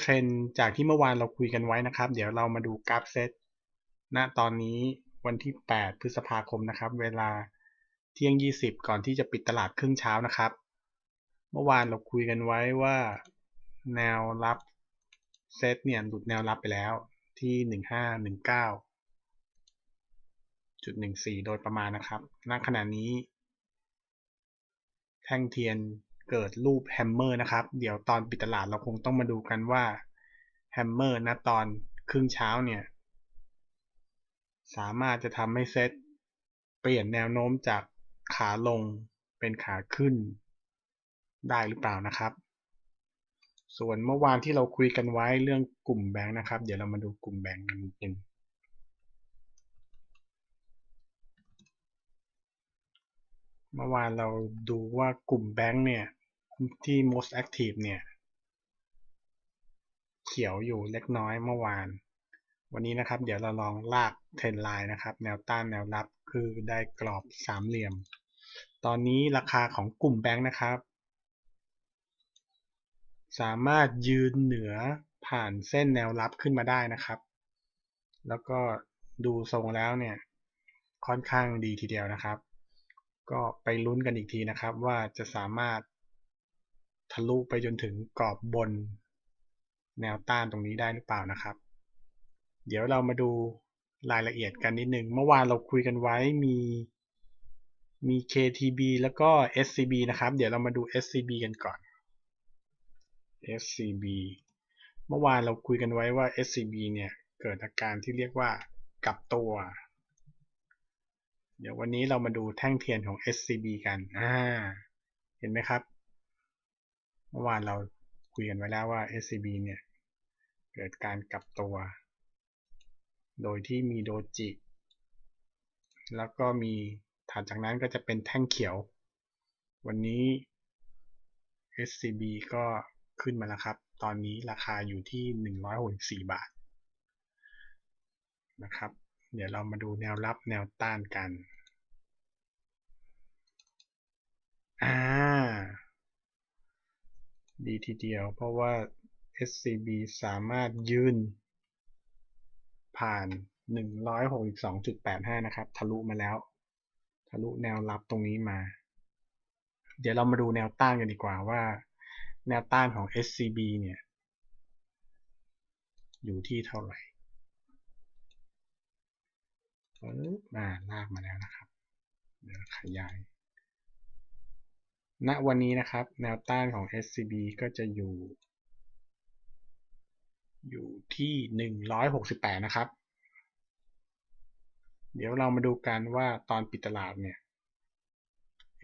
เทรนจากที่เมื่อวานเราคุยกันไว้นะครับ เดี๋ยวเรามาดูกราฟเซตณตอนนี้วันที่ 8 พฤษภาคมนะครับ เวลาเที่ยง 20 ก่อนที่จะปิดตลาดครึ่งเช้านะครับ เมื่อวานเราคุยกันไว้ว่า แนวรับเซตเนี่ยหลุดแนวรับไปแล้วที่ 1519.14 โดยประมาณนะครับ ณ ขณะนี้ แท่งเทียน เกิดรูปแฮมเมอร์นะครับ เดี๋ยวตอนปิดตลาดเราคงต้องมาดูกันว่าแฮมเมอร์ณตอนครึ่งเช้าเนี่ย สามารถจะทำให้เซตเปลี่ยนแนวโน้มจากขาลงเป็นขาขึ้นได้หรือเปล่านะครับ ส่วนเมื่อวานที่เราคุยกันไว้เรื่องกลุ่มแบงค์นะครับ เดี๋ยวเรามาดูกลุ่มแบงค์กันนิดนึงเมื่อวานเราดูว่ากลุ่มแบงค์เนี่ย ที่ most active เนี่ย เขียวอยู่เล็กน้อยเมื่อวาน วันนี้นะครับ เดี๋ยวเราลองลากเทรนไลน์นะครับ แนวต้านแนวรับคือได้กรอบสามเหลี่ยม ตอนนี้ราคาของกลุ่มแบงค์นะครับ สามารถยืนเหนือผ่านเส้นแนวรับขึ้นมาได้นะครับ แล้วก็ดูทรงแล้วเนี่ยค่อนข้างดีทีเดียวนะครับ ก็ไปลุ้นกันอีกทีนะครับว่าจะสามารถ ทะลุไปจนถึงกรอบบนแนวต้านตรงนี้ได้หรือเปล่านะครับ เดี๋ยวเรามาดูรายละเอียดกันนิดนึง เมื่อวานเราคุยกันไว้มีมี KTB แล้วก็ SCB นะครับ เดี๋ยวเรามาดู SCB กันก่อน SCB เมื่อวานเราคุยกันไว้ว่า SCB เนี่ย เกิดอาการที่เรียกว่ากลับตัว เดี๋ยววันนี้เรามาดูแท่งเทียนของ SCB กัน อ่า เห็นไหมครับ มื่อวานเราคุยกันไว้แล้วว่า SCB เนี่ย เกิดการกลับตัว โดยที่มีโดจิ แล้วก็มีถัดจากนั้นก็จะเป็นแท่งเขียว วันนี้ SCB ก็ขึ้นมาแล้วครับ ตอนนี้ราคาอยู่ที่ 164 บาทนะครับ เดี๋ยวเรามาดูแนวรับแนวต้านกัน อ่า ดีทีเดียว เพราะว่า SCB สามารถยืนผ่าน 162.85 นะครับ ทะลุมาแล้ว ทะลุแนวรับตรงนี้มา เดี๋ยวเรามาดูแนวต้านกันดีกว่าว่า แนวต้านของ SCB เนี่ย อยู่ที่เท่าไหร่มาลากมาแล้วนะครับ เดี๋ยวขยาย ณวันนี้นะครับ แนวต้านของ SCB ก็จะอยู่ อยู่ที่ 168 นะครับ เดี๋ยวเรามาดูกันว่าตอนปิดตลาดเนี่ย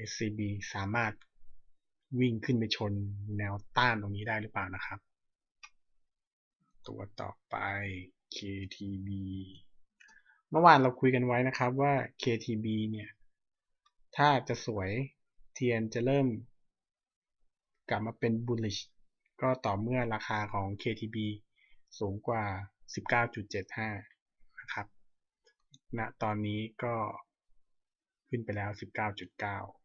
SCB สามารถวิ่งขึ้นไปชนแนวต้านตรงนี้ได้หรือเปล่านะครับ ตัวต่อไป KTB เมื่อวานเราคุยกันไว้นะครับว่า KTB เนี่ย ถ้าจะสวย เทียนจะเริ่มกลับมาเป็น bullish ก็ต่อเมื่อราคาของ KTB สูงกว่า 19.75 นะครับณตอนนี้ก็ขึ้นไปแล้ว 19.9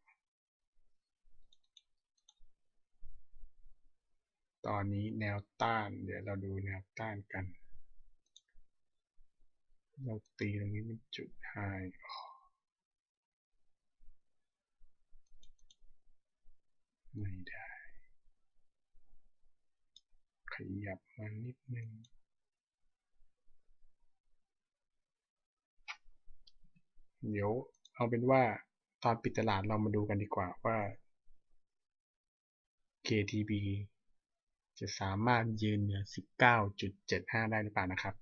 ตอนนี้แนวต้าน เดี๋ยวเราดูแนวต้านกัน เราตีตรงนี้เป็นจุดไฮ ไม่ได้ ขยับมานิดนึงเดี๋ยวเอาเป็นว่าตอนปิดตลาดเรามาดูกันดีกว่าว่า KTB จะสามารถยืนเหนือ 19.75 ได้หรือเปล่านะครับ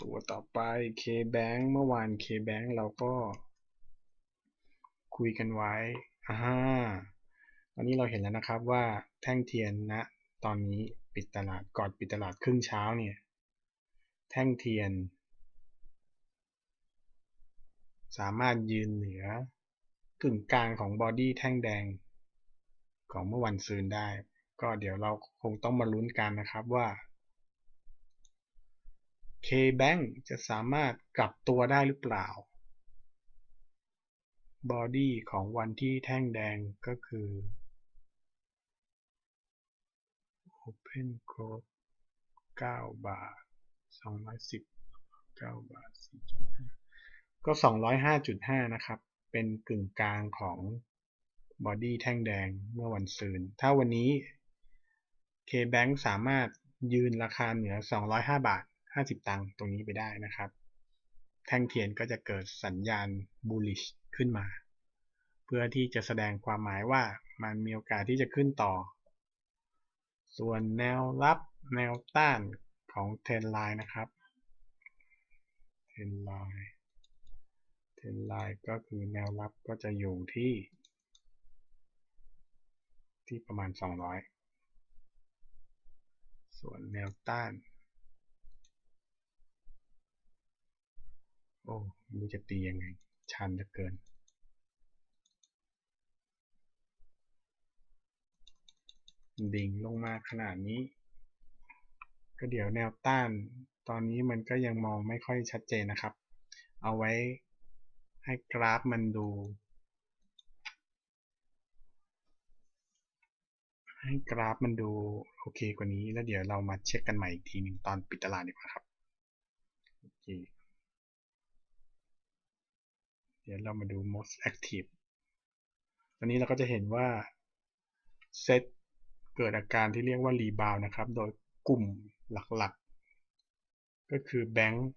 ตัวต่อไป KBank เมื่อวาน KBank เราก็ คุยกันไว้อ่าตอนนี้เราเห็นแล้วนะครับว่าแท่งเทียนณนะตอนนี้ปิดตลาดก่อนปิดตลาดครึ่งเช้าเนี่ย แท่งเทียน สามารถยืนเหนือกึ่งกลางของบอดี้แท่งแดง ของเมื่อวันซืนได้ ก็เดี๋ยวเราคงต้องมาลุ้นกันนะครับว่า K-Bank จะสามารถกลับตัวได้หรือเปล่า บอดี้ของวันที่แท่งแดงก็คือ Open Close 9 บาท 210 9 บาท 4.5 ก็ 205.5 นะครับ เป็นกึ่งกลางของบอดี้แท่งแดงเมื่อวันซืน ถ้าวันนี้ KBank สามารถยืนราคาเหนือ 205 บาท 50 ตังค์ตรงนี้ไปได้นะครับ แท่งเทียนก็จะเกิดสัญญาณ bullish ขึ้นมา เพื่อที่จะแสดงความหมายว่ามันมีโอกาสที่จะขึ้นต่อ ส่วนแนวรับแนวต้านของเทรนไลน์นะครับเทรนไลน์เทรนไลน์ก็คือแนวรับก็จะอยู่ที่ ที่ประมาณ 200 ส่วนแนวต้านโอ้ไม่รู้จะตียังไง ชันเหลือเกิน ดิ่งลงมาขนาดนี้ ก็เดี๋ยวแนวต้านตอนนี้มันก็ยังมองไม่ค่อยชัดเจนนะครับ เอาไว้ให้กราฟมันดู ให้กราฟมันดูโอเคกว่านี้แล้วเดี๋ยวเรามาเช็คกันใหม่อีกทีหนึ่งตอนปิดตลาดดีกว่าครับโอเค เดี๋ยวเรามาดู most active ตอนนี้เราก็จะเห็นว่าเซตเกิดอาการที่เรียกว่ารีบาวนะครับ โดยกลุ่มหลักๆ ก็คือแบงค์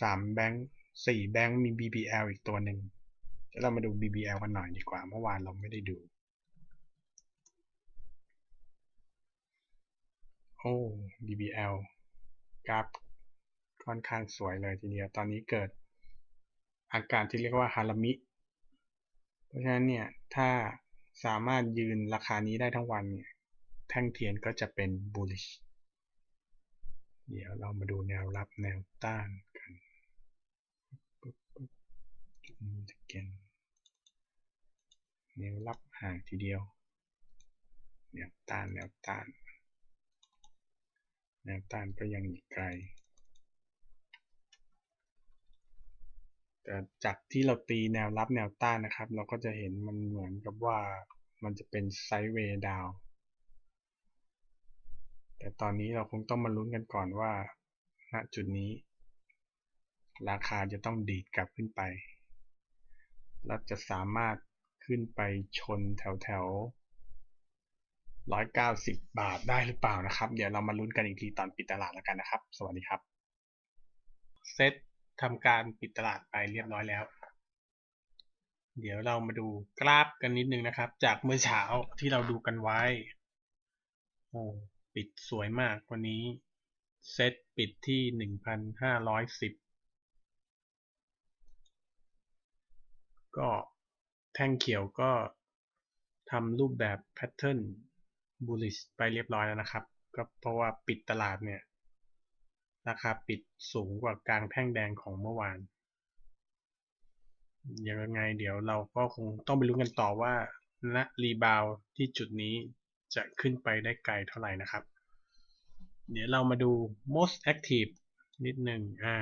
สามแบงค์สี่แบงค์มี BBL อีกตัวหนึ่งเดี๋ยวเรามาดู BBL กันหน่อยดีกว่า เมื่อวานเราไม่ได้ดู โอ้ BBL กราฟค่อนข้างสวยเลยทีเดียว ตอนนี้เกิด อาการที่เรียกว่าฮารามิ เพราะฉะนั้นเนี่ยถ้าสามารถยืนราคานี้ได้ทั้งวันเนี่ยแท่งเทียนก็จะเป็น bullish เดี๋ยวเรามาดูแนวรับแนวต้านกันแนวรับห่างทีเดียว แนวต้านแนวต้าน แนวต้านก็ยังอีกไกล แต่จากที่เราตีแนวรับแนวต้านนะครับ เราก็จะเห็นมันเหมือนกับว่ามันจะเป็นไซด์เวย์ดาวแต่ตอนนี้เราคงต้องมาลุ้นกันก่อนว่าณจุดนี้ ราคาจะต้องดีดกลับขึ้นไป แล้วจะสามารถขึ้นไปชนแถวแถว190 บาทได้หรือเปล่านะครับ เดี๋ยวเรามาลุ้นกันอีกทีตอนปิดตลาดแล้วกันนะครับ สวัสดีครับ เซต ทำการปิดตลาดไปเรียบร้อยแล้ว เดี๋ยวเรามาดูกราฟกันนิดนึงนะครับ จากเมื่อเช้าที่เราดูกันไว้ โอ้ปิดสวยมากวันนี้ เซตปิดที่1,510ก็แท่งเขียวก็ทำรูปแบบแพทเทิร์น bullish ไปเรียบร้อยแล้วนะครับ ก็เพราะว่าปิดตลาดเนี่ย ราคาปิดสูงกว่ากลางแท่งแดงของเมื่อวานยังไงเดี๋ยวเราก็คงต้องไปรู้กันต่อว่าณรีบาวที่จุดนี้จะขึ้นไปได้ไกลเท่าไหร่นะครับ เดี๋ยวเรามาดู most active นิดหนึ่งอ่า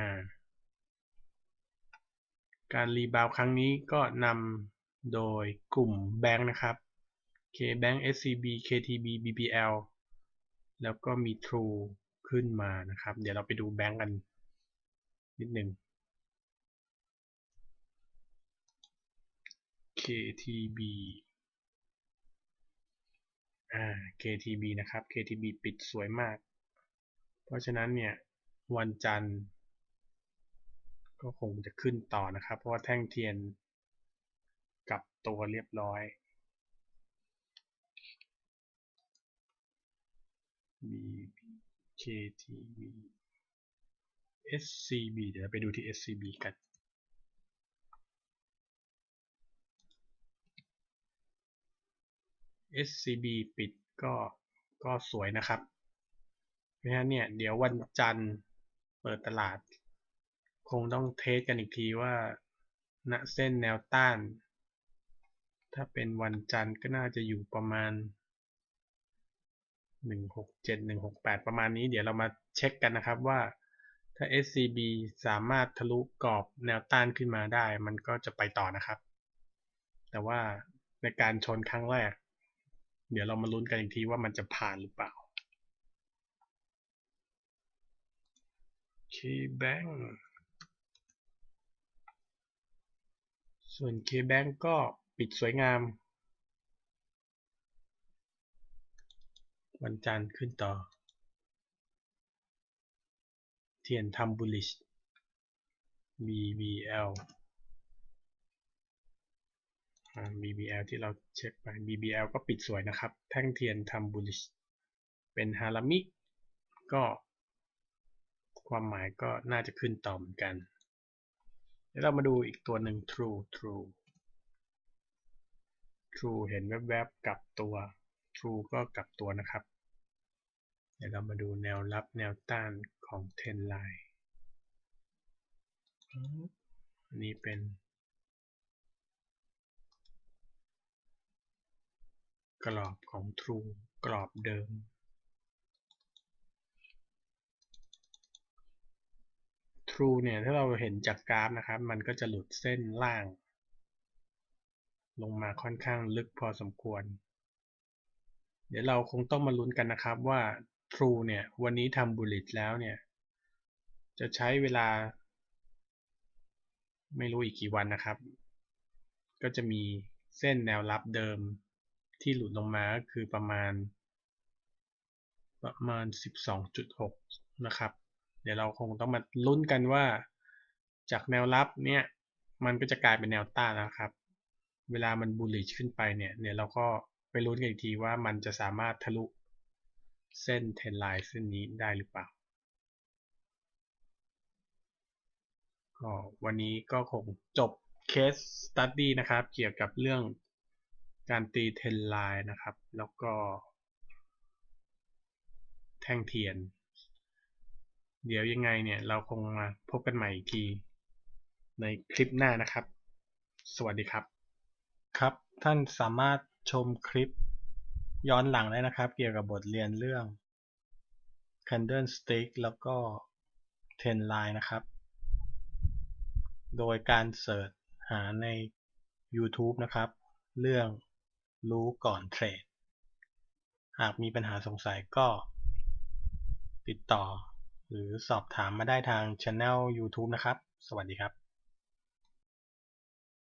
การรีบาวครั้งนี้ก็นำโดยกลุ่มแบงค์นะครับ KBank SCB KTB BBL แล้วก็มี True ขึ้นมานะครับ เดี๋ยวเราไปดูแบงค์กันนิดหนึ่ง KTB อ่า KTB นะครับ KTB ปิดสวยมาก เพราะฉะนั้นเนี่ยวันจันทร์ ก็คงจะขึ้นต่อนะครับ เพราะว่าแท่งเทียนกับตัวเรียบร้อย B KTB SCB เดี๋ยวไปดูที่ SCB กัน SCB ปิดก็ก็สวยนะครับ เพราะฉะนั้นเนี่ยเดี๋ยววันจันทร์เปิดตลาด คงต้องเทสกันอีกทีว่าณเส้นแนวต้าน ถ้าเป็นวันจันทร์ก็น่าจะอยู่ประมาณ 167 168ประมาณนี้ เดี๋ยวเรามาเช็คกันนะครับว่าถ้า SCB สามารถทะลุกรอบแนวต้านขึ้นมาได้ มันก็จะไปต่อนะครับ แต่ว่าในการชนครั้งแรก เดี๋ยวเรามาลุ้นกันอีกทีว่ามันจะผ่านหรือเปล่า KBank ส่วน KBank ก็ปิดสวยงาม วันจันทร์ขึ้นต่อ เทียนทำบุลิช BBL BBL ที่เราเช็คไป BBL ก็ปิดสวยนะครับ แท่งเทียนทำบุลิช เป็นฮารามิ ก็ ความหมายก็น่าจะขึ้นต่อเหมือนกัน เดี๋ยวเรามาดูอีกตัวหนึ่ง True True True เห็นแวบๆกับตัว True ก็กลับตัวนะครับ เดี๋ยวเรามาดูแนวรับแนวต้านของ Trend Line อันนี้เป็นกรอบของ True กรอบเดิม True เนี่ย ถ้าเราเห็นจากกราฟนะครับ มันก็จะหลุดเส้นล่าง ลงมาค่อนข้างลึกพอสมควร เดี๋ยวเราคงต้องมาลุ้นกันนะครับว่า True เนี่ย วันนี้ทำบุลิตแล้วเนี่ย จะใช้เวลา ไม่รู้อีกกี่วันนะครับ ก็จะมีเส้นแนวรับเดิมที่หลุดลงมาก็คือประมาณ ประมาณ 12.6 นะครับ เดี๋ยวเราคงต้องมาลุ้นกันว่า จากแนวรับเนี่ย มันก็จะกลายเป็นแนวต้านนะครับ เวลามันบูลลิชขึ้นไปเนี่ยเดี๋ยวเราก็ ลุ้นกันอีกทีว่ามันจะสามารถทะลุเส้นเทนไลน์เส้นนี้ได้หรือเปล่า ก็วันนี้ก็คงจบเคสสตัดดี้นะครับ เกี่ยวกับเรื่องการตีเทนไลน์นะครับ แล้วก็ แท่งเทียน เดี๋ยวยังไงเนี่ย เราคงมาพบกันใหม่อีกที ในคลิปหน้านะครับ สวัสดีครับ ครับ ท่านสามารถ ชมคลิปย้อนหลังได้นะครับ เกี่ยวกับบทเรียนเรื่อง Candlestick แล้วก็ Ten Line นะครับ โดยการเสิร์ชหาใน YouTube นะครับ เรื่องรู้ก่อนเทรด หากมีปัญหาสงสัยก็ ติดต่อ หรือสอบถามมาได้ทาง Channel YouTube นะครับ สวัสดีครับ